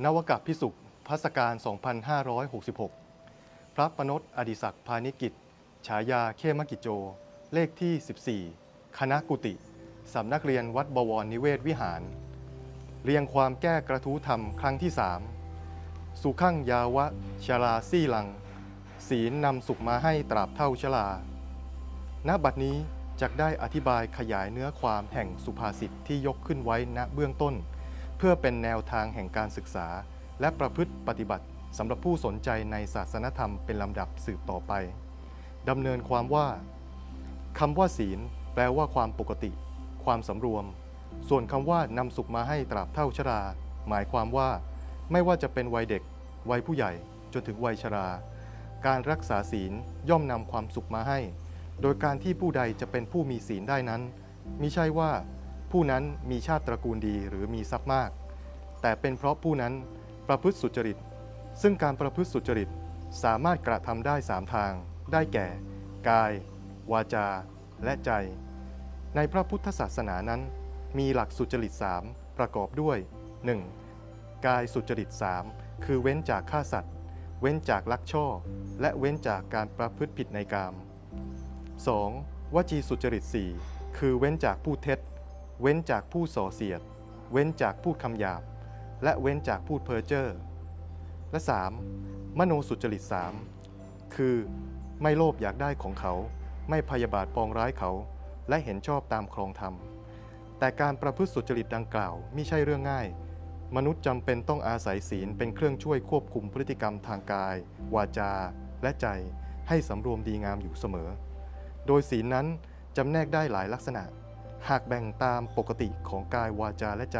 นวกพิสุขพัสการ 2566 พระปนตอดิศักดิ์พานิกิจ ฉายาเข้มกิจโจ เลขที่ 14 คณะกุติสำนักเรียนวัดบวรนิเวศวิหาร เรียงความแก้กระทู้ธรรมครั้งที่ 3 สุขังยาวะชลาซี่ลัง ศีลนำสุขมาให้ตราบเท่าชลา ณ บัดนี้จักได้อธิบายขยายเนื้อความแห่งสุภาษิตที่ยกขึ้นไว้ณเบื้องต้น พื่อเป็นแนวทางแห่งการศึกษา และประพฤติปฏิบัติสำหรับผู้สนใจในศาสนธรรมเป็นลำดับสืบต่อไปดำเนินความว่าคำว่าศีล แปลว่าความปกติ ความสำรวม ส่วนคำว่านำสุขมาให้ตราบเท่าชรา หมายความว่า ไม่ว่าจะเป็นวัยเด็ก วัยผู้ใหญ่ จนถึงวัยชรา การรักษาศีลย่อมนำความสุขมาให้ โดยการที่ผู้ใดจะเป็นผู้มีศีลได้นั้นมิใช่ว่า ผู้นั้นมีชาติตระกูลดีหรือมีทรัพย์มาก แต่เป็นเพราะผู้นั้นประพฤติสุจริต ซึ่งการประพฤติสุจริตสามารถกระทำได้สามทาง ได้แก่ กาย วาจา และใจ ในพระพุทธศาสนานั้น มีหลักสุจริตสามประกอบด้วย 1. กายสุจริตสามคือเว้นจากฆ่าสัตว์ เว้นจากลักช่อ และเว้นจากการประพฤติผิดในกาม 2. วจีสุจริต 4 คือเว้นจากพูดเท็จ เว้นจากผู้ส่อเสียด เว้นจากพูดคำหยาบ และเว้นจากพูดเพ้อเจ้อ และ 3. มโนสุจริต 3 คือ ไม่โลภอยากได้ของเขา ไม่พยาบาทปองร้ายเขา และเห็นชอบตามครองธรรม แต่การประพฤติสุจริตดังกล่าวไม่ใช่เรื่องง่าย มนุษย์จำเป็นต้องอาศัยศีลเป็นเครื่องช่วยควบคุมพฤติกรรมทางกาย วาจา และใจ ให้สำรวมดีงามอยู่เสมอ โดยศีลนั้นจำแนกได้หลายลักษณะ หากแบ่งตามปกติของกายวาจาและใจ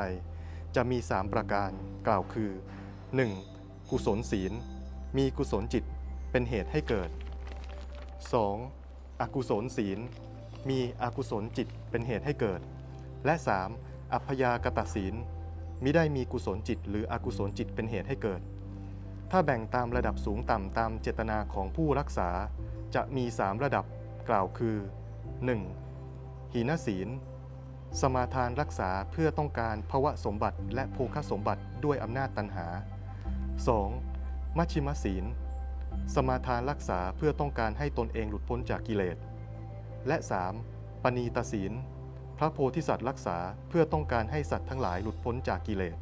จะมี 3 ประการกล่าวคือ 1. กุศลศีล มีกุศลจิตเป็นเหตุให้เกิด 2. อกุศลศีล มีอกุศลจิตเป็นเหตุให้เกิด และ 3. อัพยากตศีลมิได้มีกุศลจิต หรืออกุศลจิตเป็นเหตุให้เกิด ถ้าแบ่งตามระดับสูงต่ำตามเจตนาของผู้รักษา จะมี 3 ระดับกล่าวคือ 1. หีนศีล สมาทานรักษาเพื่อต้องการภวะสมบัติและโภคสมบัติด้วยอำนาจตันหา 2. มัชชิมศีล สมาทานรักษาเพื่อต้องการให้ตนเองหลุดพ้นจากกิเลส และ 3. ปณีตศีล พระโพธิสัตว์รักษาเพื่อต้องการให้สัตว์ทั้งหลายหลุดพ้นจากกิเลส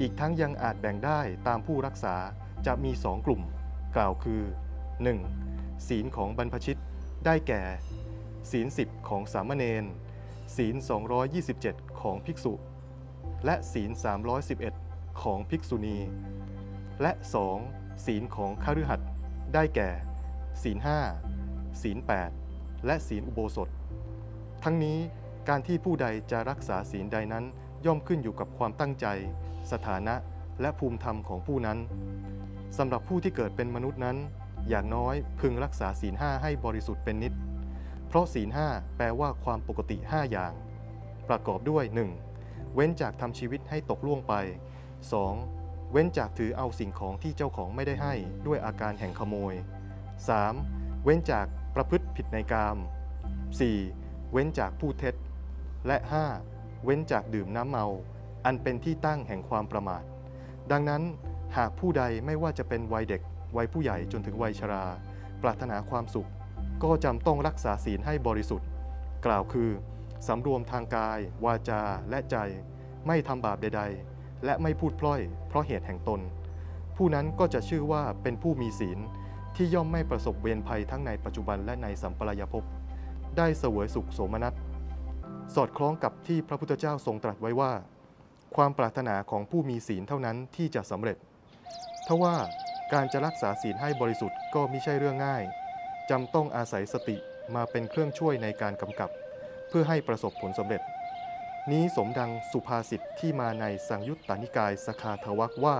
อีกทั้งยังอาจแบ่งได้ตามผู้รักษาจะมีสองกลุ่ม กล่าวคือ 1. ศีลของบรรพชิตได้แก่ ศีล10ของสามเณร ศีล 227 ของภิกษุ และศีล 311 ของภิกษุณี และ 2. ศีลของคฤหัสถ์ได้แก่ ศีล 5 ศีล 8 และศีลอุโบสถ ทั้งนี้การที่ผู้ใดจะรักษาศีลใดนั้นย่อมขึ้นอยู่กับความตั้งใจ สถานะและภูมิธรรมของผู้นั้นสำหรับผู้ที่เกิดเป็นมนุษย์นั้น อย่างน้อยพึงรักษาศีลห้าให้บริสุทธิ์เป็นนิด ราะศีลห้าแปลว่าความปกติ 5 อย่าง ประกอบด้วย 1. เว้นจากทำชีวิตให้ตกล่วงไป 2. เว้นจากถือเอาสิ่งของที่เจ้าของไม่ได้ให้ด้วยอาการแห่งขโมย 3. เว้นจากประพฤติผิดในกาม 4. เว้นจากพูดเท็จ และ 5. เว้นจากดื่มน้ำเมา อันเป็นที่ตั้งแห่งความประมาท ดังนั้นหากผู้ใดไม่ว่าจะเป็นวัยเด็ก วัยผู้ใหญ่จนถึงวัยชรา ปรารถนาความสุข ก็จำต้องรักษาศีลให้บริสุทธิ์ กล่าวคือสำรวมทางกาย วาจาและใจ ไม่ทำบาปใด ๆ และไม่พูดพล่อย เพราะเหตุแห่งตน ผู้นั้นก็จะชื่อว่าเป็นผู้มีศีลที่ย่อมไม่ประสบเวรภัยทั้งในปัจจุบันและในสัมปรายภพได้เสวยสุขโสมนัส สอดคล้องกับที่พระพุทธเจ้าทรงตรัสไว้ว่า ความปรารถนาของผู้มีศีลเท่านั้นที่จะสำเร็จทว่าการจะรักษาศีลให้บริสุทธิ์ก็ไม่ใช่เรื่องง่าย จำต้องอาศัยสติมาเป็นเครื่องช่วยในการกำกับ เพื่อให้ประสบผลสำเร็จ นี้สมดังสุภาษิตที่มาในสังยุตตานิกายสคาทวักว่า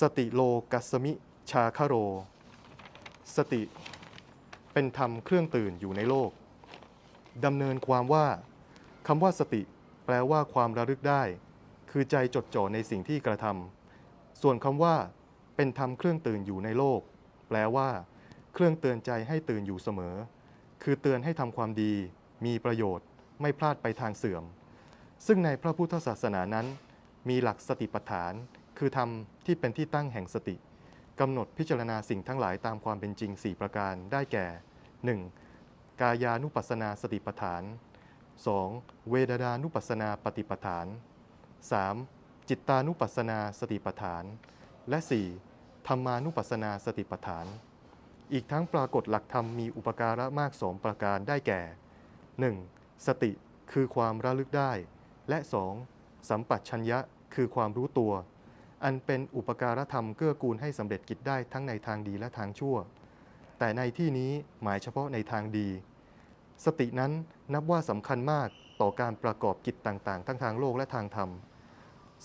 สติโลกัสมิชาคาโร สติ เป็นธรรมเครื่องตื่นอยู่ในโลกดำเนินความว่าคำว่าสติ แปลว่าความระลึกได้ คือใจจดจ่อในสิ่งที่กระทำส่วนคำว่า เป็นธรรมเครื่องตื่นอยู่ในโลก แปลว่า เครื่องเตือนใจให้ตื่นอยู่เสมอ คือเตือนให้ทำความดี มีประโยชน์ ไม่พลาดไปทางเสื่อม ซึ่งในพระพุทธศาสนานั้น มีหลักสติปัฏฐาน คือธรรมที่เป็นที่ตั้งแห่งสติกำหนดพิจารณาสิ่งทั้งหลายตามความเป็นจริง 4 ประการได้แก่ 1. กายานุปัสสนาสติปัฏฐาน 2. เวทนานุปัสสนาปฏิปฐาน 3. จิตตานุปัสสนาสติปัฏฐาน และ 4. ธรรมานุปัสสนาสติปัฏฐาน อีกทั้งปรากฏหลักธรรมมีอุปการะมากสองประการได้แก่ 1. สติคือความระลึกได้ และ 2. สัมปชัญญะคือความรู้ตัว อันเป็นอุปการธรรมเกื้อกูลให้สำเร็จกิจได้ทั้งในทางดีและทางชั่ว แต่ในที่นี้หมายเฉพาะในทางดี สตินั้นนับว่าสำคัญมากต่อการประกอบกิจต่างๆ ทั้งทางโลกและทางธรรม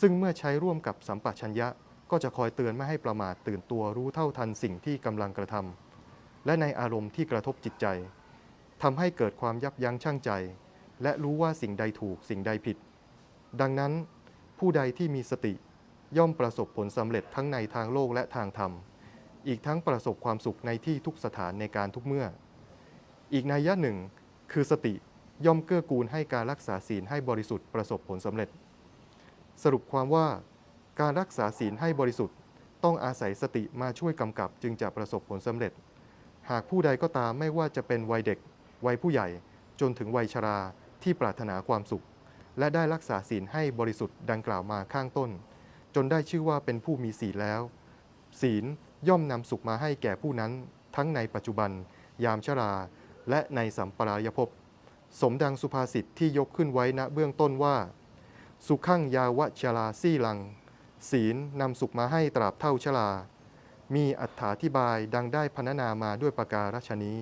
ซึ่งเมื่อใช้ร่วมกับสัมปชัญญะก็จะคอยเตือนไม่ให้ประมาทตื่นตัวรู้เท่าทันสิ่งที่กำลังกระทำ และในอารมณ์ที่กระทบจิตใจทำให้เกิดความยับยั้งชั่งใจ และรู้ว่าสิ่งใดถูกสิ่งใดผิด ดังนั้น ผู้ใดที่มีสติ ย่อมประสบผลสำเร็จทั้งในทางโลกและทางธรรม อีกทั้งประสบความสุขในที่ทุกสถานในการทุกเมื่อ อีกนัยยะหนึ่ง คือสติย่อมเกื้อกูลให้การรักษาศีลให้บริสุทธิ์ประสบผลสำเร็จ สรุปความว่า การรักษาศีลให้บริสุทธิ์ ต้องอาศัยสติมาช่วยกำกับจึงจะประสบผลสำเร็จ หากผู้ใดก็ตามไม่ว่าจะเป็นวัยเด็ก วัยผู้ใหญ่จนถึงวัยชราที่ปรารถนาความสุข และได้รักษาศีลให้บริสุทธิ์ดังกล่าวมาข้างต้น จนได้ชื่อว่าเป็นผู้มีศีลแล้ว ศีลย่อมนำสุขมาให้แก่ผู้นั้น ทั้งในปัจจุบัน ยามชรา และในสัมปรายภพสมดังสุภาษิตที่ยกขึ้นไว้ณเบื้องต้นว่า สุขังยาวชราซี่ลัง ศีลนำสุขมาให้ตราบเท่าชรา มีอัถาธิบายดังได้พรรณนามาด้วยประการฉนี้